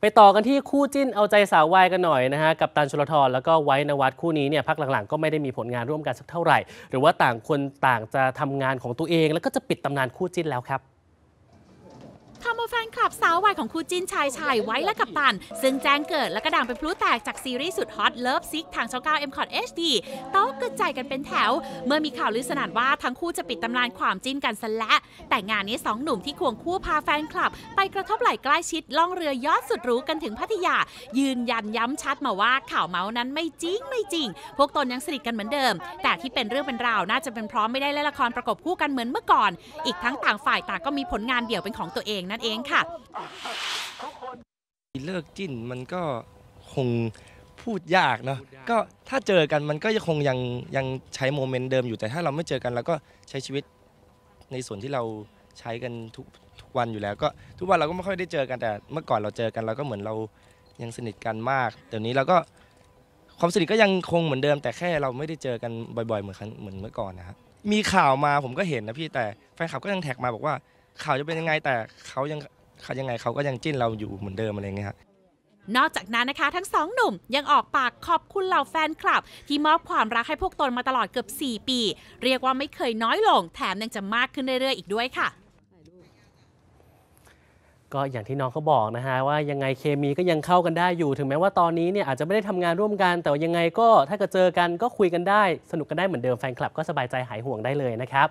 ไปต่อกันที่คู่จิ้นเอาใจสาววายกันหน่อยนะฮะกับตันชลทรแล้วก็ไว้นวัดคู่นี้เนี่ยพักหลังๆ ก็ไม่ได้มีผลงานร่วมกันสักเท่าไหร่ หรือว่าต่างคนต่างจะทำงานของตัวเอง แล้วก็จะปิดตำนานคู่จิ้นแล้วครับ ทำเอาแฟนคลับสาววัยของคู่จิ้นชายชายไว้และกับตัน ซึ่งแจ้งเกิดและกระดังเป็นพลุแตกจากซีรีส์สุดฮอตเลิฟซิกทางช่อง9 m c o t HD โต๊ะกระจายกันเป็นแถว เมื่อมีข่าวลือสนั่นว่าทั้งคู่จะปิดตำนานความจิ้นกันซะและ แต่งานนี้สองหนุ่มที่ควงคู่พาแฟนคลับ ไปกระทบไหล่ใกล้ชิดล่องเรือยอดสุดหรูกันถึงพัทยา ยืนยันย้ำชัดมาว่าข่าวเมาส์นั้นไม่จริงไม่จริง พวกตนยังสนิทกันเหมือนเดิม แต่ที่เป็นเรื่องเป็นราวน่าจะเป็นเพราะไม่ได้เล่นละครประกบคู่กันเหมือนเมื่อก่อน อีกทั้งต่างฝ่ายต่างก็มีผลงานเดี่ยวเป็นของตัวเองนั่นเองค่ะ เลิกจิ้นมันก็คงพูดยากเนาะก็ถ้าเจอกันมันก็ยังคงยังยังใช้โมเมนต์เดิมอยู่แต่ถ้าเราไม่เจอกันเราก็ใช้ชีวิตในส่วนที่เราใช้กันทุกทุกวันอยู่แล้ว ก็ทุกวันเราก็ไม่ค่อยได้เจอกันแต่เมื่อก่อนเราเจอกันเราก็เหมือนเรายังสนิทกันมากเดี๋ยวนี้เราก็ความสนิทก็ยังคงเหมือนเดิม แต่แค่เราไม่ได้เจอกันบ่อยๆ เหมือนครั้งเหมือนเมื่อก่อนนะครับมีข่าวมาผมก็เห็นนะพี่แต่แฟนคลับก็ยังแท็กมาบอกว่า ข่าวจะเป็นยังไงแต่เขายังเขายังไงเขาก็ยังจิ้นเราอยู่เหมือนเดิมอะไรอย่างเงี้ยครับนอกจากนั้นนะคะ ทั้งสองหนุ่มยังออกปากขอบคุณเหล่าแฟนคลับ ที่มอบความรักให้พวกตนมาตลอดเกือบ 4 ปี เรียกว่าไม่เคยน้อยลง แถมยังจะมากขึ้นเรื่อยๆอีกด้วยค่ะ ก็อย่างที่น้องเขาบอกนะฮะว่ายังไงเคมีก็ยังเข้ากันได้อยู่ ถึงแม้ว่าตอนนี้เนี่ยอาจจะไม่ได้ทำงานร่วมกัน แต่ว่ายังไงก็ถ้าเกิดเจอกันก็คุยกันได้ สนุกกันได้เหมือนเดิมแฟนคลับก็สบายใจหายห่วงได้เลยนะครับ